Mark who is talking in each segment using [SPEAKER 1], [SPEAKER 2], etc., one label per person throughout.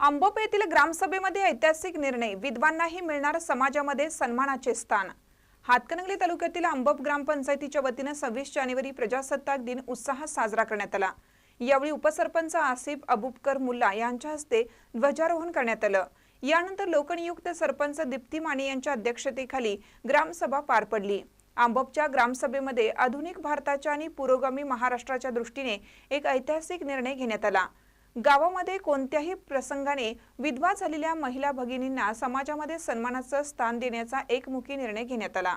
[SPEAKER 1] आंबोप येथील ग्रामसभेमध्ये ऐतिहासिक निर्णय विद्वांनाही मिळणार समाजामध्ये सन्मानाचे स्थान. हातकणंगले तालुक्यातील आंबोप ग्रामपंचायतीच्या वतीनं सव्वीस जानेवारी प्रजासत्ताक दिन उत्साहात साजरा करण्यात आला. यावेळी उपसरपंच आसिफ अबुबकर मुल्ला यांच्या हस्ते ध्वजारोहण करण्यात आलं. यानंतर लोकनियुक्त सरपंच दीप्ती माने यांच्या अध्यक्षतेखाली ग्रामसभा पार पडली. आंबोपच्या ग्रामसभेमध्ये आधुनिक भारताच्या आणि पुरोगामी महाराष्ट्राच्या दृष्टीने एक ऐतिहासिक निर्णय घेण्यात आला. गावामध्ये कोणत्याही प्रसंगाने विधवा झालेल्या महिला भगिनींना समाजामध्ये सन्मानाचं स्थान देण्याचा एकमुखी निर्णय घेण्यात आला.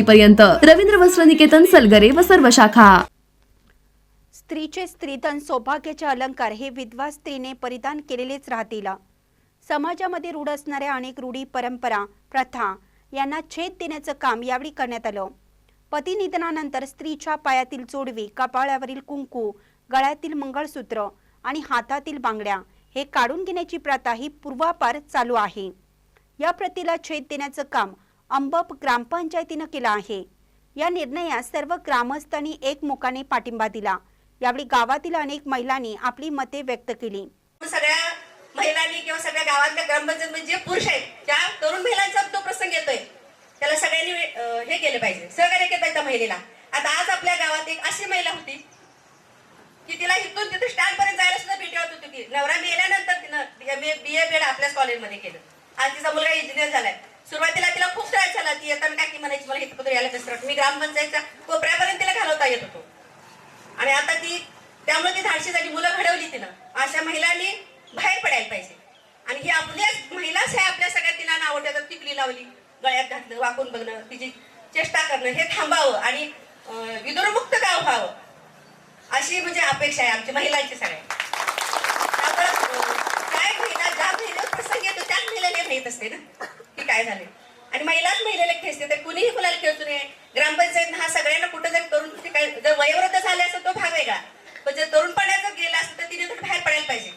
[SPEAKER 2] पर्यंत रवींद्र वस्त्र निकेतन सलगरे व सर्व शाखा.
[SPEAKER 3] स्त्रीचे स्त्रीधन सौभाग्याचे अलंकार हे विधवा स्त्रीने परिधान केलेलेच राहतील. समाजामध्ये रूढ असणाऱ्या अनेक रूढी परंपरा प्रथा यांना छेद देण्याचं काम यावेळी करण्यात आलं. पती निधनानंतर स्त्रीच्या पायातील जोडवी कपाळावरील कुंकू गळ्यातील मंगळसूत्र आणि हातातील बांगड्या हे काढून घेण्याची प्रथा ही पूर्वापार चालू आहे. या प्रतीला छेद देण्याचं काम अंबप ग्रामपंचायतीनं केलं आहे. या निर्णयास सर्व ग्रामस्थांनी एकमुखाने पाठिंबा दिला. यावेळी गावातील अनेक महिलांनी आपली मते व्यक्त केली.
[SPEAKER 4] सगळ्या महिलांनी किंवा सगळ्या गावातल्या ग्रामपंचायत जे पुरुष आहेत. त्या तरुण महिलांचा तो प्रसंग येतोय. त्याला सगळ्यांनी हे केलं पाहिजे. सहकार्य केलं पाहिजे त्या महिलेला. आता आज आपल्या गावात एक अशी महिला होती की तिला इथून तिथे स्टँड पर्यंत जायला सुद्धा भेटवत होती ती नवरा मेल्यानंतर तिनं बी ए बेड आपल्याच कॉलेजमध्ये केलं. आज तिचा मुलगा इंजिनियर झालाय. सुरुवातीला तिला खूप झाला ती येताना काकी म्हणायची मला इथं पत्र यायला कसरत. मी ग्रामपंचायतच्या कोपऱ्यापर्यंत तिला घालवता येत होतो. आणि आता ती त्यामुळे ती धाडशी झाली मुलं घडवली तिनं. अशा महिलांनी बाहेर पडायला पाहिजे. आणि ही आपल्याच महिलाच हे आपल्या सगळ्या तिला आवडतात टिकली लावली गळ्यात घातलं वाकून बघणं तिची चेष्टा करणं हे थांबावं आणि विदुरमुक्त गाव व्हावं? अशी म्हणजे अपेक्षा आहे आमची महिलांची सगळ्या काय महिला ज्या महिला प्रसंग येतो त्याच महिला माहीत असते ना की काय झाले आणि महिलाच महिलेला खेचते तर कुणीही कुणाला खेळतो नये. ग्रामपंचायत हा सगळ्यांना कुठं जर तरुण काय जर वयोवृद्ध झाले असेल तो भाग वेगळा. पण जर तरुणपणात जर गेला असेल तर तिने तर बाहेर पडायला पाहिजे.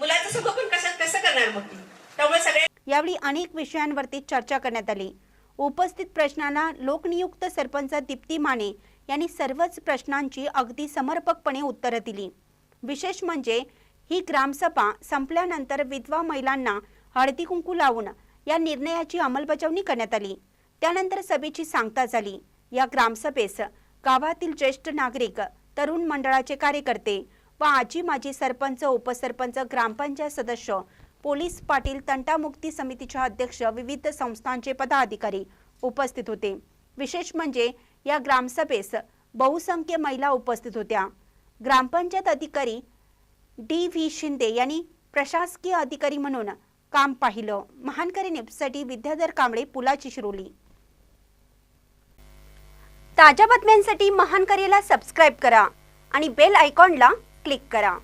[SPEAKER 4] मुलाचं संगोपन कसं कसं करणार मग ती? त्यामुळे सगळ्या
[SPEAKER 3] यावेळी अनेक विषयांवरती चर्चा करण्यात आली. उपस्थित प्रश्नाला लोकनियुक्त सरपंच दीप्ती माने यांनी सर्वच प्रश्नांची अगदी समर्पकपणे उत्तरं दिली. विशेष म्हणजे ही ग्रामसभा संपल्यानंतर विधवा महिलांना हळदी कुंकू लावून या निर्णयाची अंमलबजावणी करण्यात आली. त्यानंतर सभेची सांगता झाली. या ग्रामसभेस गावातील ज्येष्ठ नागरिक तरुण मंडळाचे कार्यकर्ते व आजी माजी सरपंच उपसरपंच ग्रामपंचायत सदस्य पोलीस पाटील तंटामुक्ती समितीच्या अध्यक्ष विविध संस्थांचे पदाधिकारी उपस्थित होते. विशेष म्हणजे या ग्रामसभेस बहुसंख्य महिला उपस्थित होत्या. ग्रामपंचायत अधिकारी डी व्ही शिंदे यांनी प्रशासकीय अधिकारी म्हणून काम पाहिलं. महानकरी न्यूजसाठी विद्याधर कांबळे पुलाची शिरोली. ताज्या बातम्यांसाठी महानकरीला सबस्क्राईब करा आणि बेल आयकॉनला क्लिक करा.